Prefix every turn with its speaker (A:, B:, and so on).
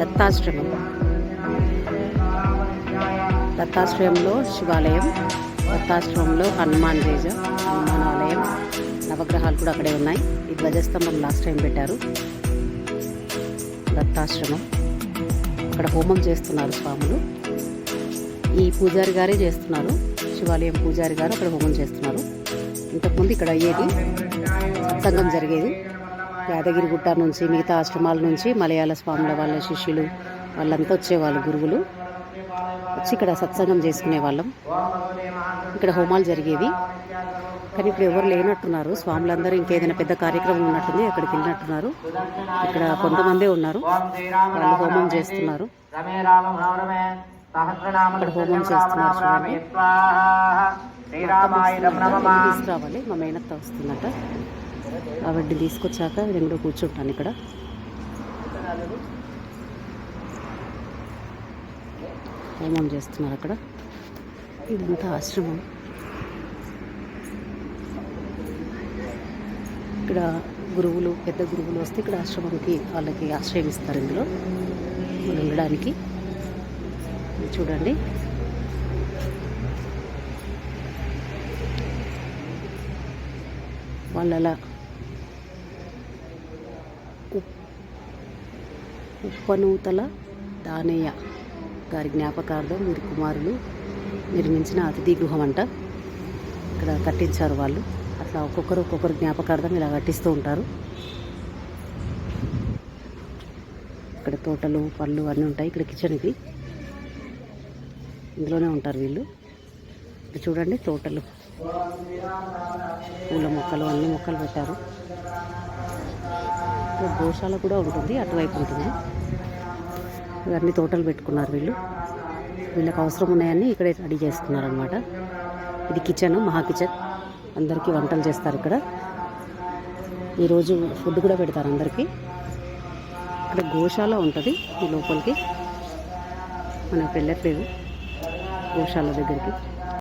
A: దత్తాశ్రమం దత్తాశ్రయంలో శివాలయం దత్తాశ్రమంలో హనుమాన్ రేజ హనుమాన్ ఆలయం నవగ్రహాలు కూడా అక్కడే ఉన్నాయి. ఈ ధ్వజస్తంభం లాస్ట్ టైం పెట్టారు. దత్తాశ్రమం. అక్కడ హోమం చేస్తున్నారు స్వాములు. ఈ పూజారి గారే చేస్తున్నారు. శివాలయం పూజారి గారు అక్కడ హోమం చేస్తున్నారు. ఇంతకుముందు ఇక్కడ అయ్యేది సత్సంగం జరిగేది. యాదగిరిగుట్ట నుంచి మిగతా ఆశ్రమాల నుంచి మలయాళ స్వాముల వాళ్ళ శిష్యులు వాళ్ళంతా వచ్చేవాళ్ళు గురువులు. వచ్చి ఇక్కడ సత్సంగం చేసుకునే వాళ్ళం. ఇక్కడ హోమాలు జరిగేవి. కానీ ఇప్పుడు ఎవరు లేనట్టున్నారు. స్వాములందరూ ఇంకేదైనా పెద్ద కార్యక్రమం ఉన్నట్టుంది అక్కడికి వెళ్ళినట్టున్నారు. ఇక్కడ కొంతమందే ఉన్నారు. వాళ్ళు హోమం చేస్తున్నారు.
B: ఇక్కడ
A: హోమం చేస్తున్నారు చూడండి. తీసుకురావాలి. మా మేనత్త వస్తుందట. ఆవిడ్ని తీసుకొచ్చాక నేను కూడా కూర్చుంటాను ఇక్కడ. హోమం చేస్తున్నారు అక్కడ. ఇదంతా ఆశ్రమం. ఇక్కడ గురువులు పెద్ద గురువులు వస్తే ఇక్కడ ఆశ్రమంకి వాళ్ళకి ఆశ్రయం ఇస్తారు ఇందులో. ఉండడానికి చూడండి. వాళ్ళలా ఉప్పనూతల దానయ్య గారి జ్ఞాపకార్థం వీరి కుమారులు నిర్మించిన అతిథి గృహం అంట ఇక్కడ కట్టించారు వాళ్ళు. అట్లా ఒక్కొక్కరు ఒక్కొక్కరు జ్ఞాపకార్థం ఇలా కట్టిస్తూ ఉంటారు. ఇక్కడ తోటలు పళ్ళు అన్నీ ఉంటాయి. ఇక్కడ కిచెన్ ఇది. ఇందులోనే ఉంటారు వీళ్ళు. ఇక్కడ చూడండి తోటలు. పూల మొక్కలు అన్ని మొక్కలు పెట్టారు. గోశాల కూడా ఉంటుంది అటువైపు ఉంటుంది. ఇవన్నీ తోటలు పెట్టుకున్నారు వీళ్ళు. వీళ్ళకి అవసరం ఉన్నాయని ఇక్కడే రెడీ చేసుకున్నారు అనమాట ఇది కిచెన్ మహా కిచెన్. అందరికీ వంటలు చేస్తారు ఇక్కడ. ఈరోజు ఫుడ్ కూడా పెడతారు అందరికీ. ఇక్కడ గోశాల ఉంటుంది ఈ లోపలికి. మనకు వెళ్ళట్లేదు గోశాల దగ్గరికి.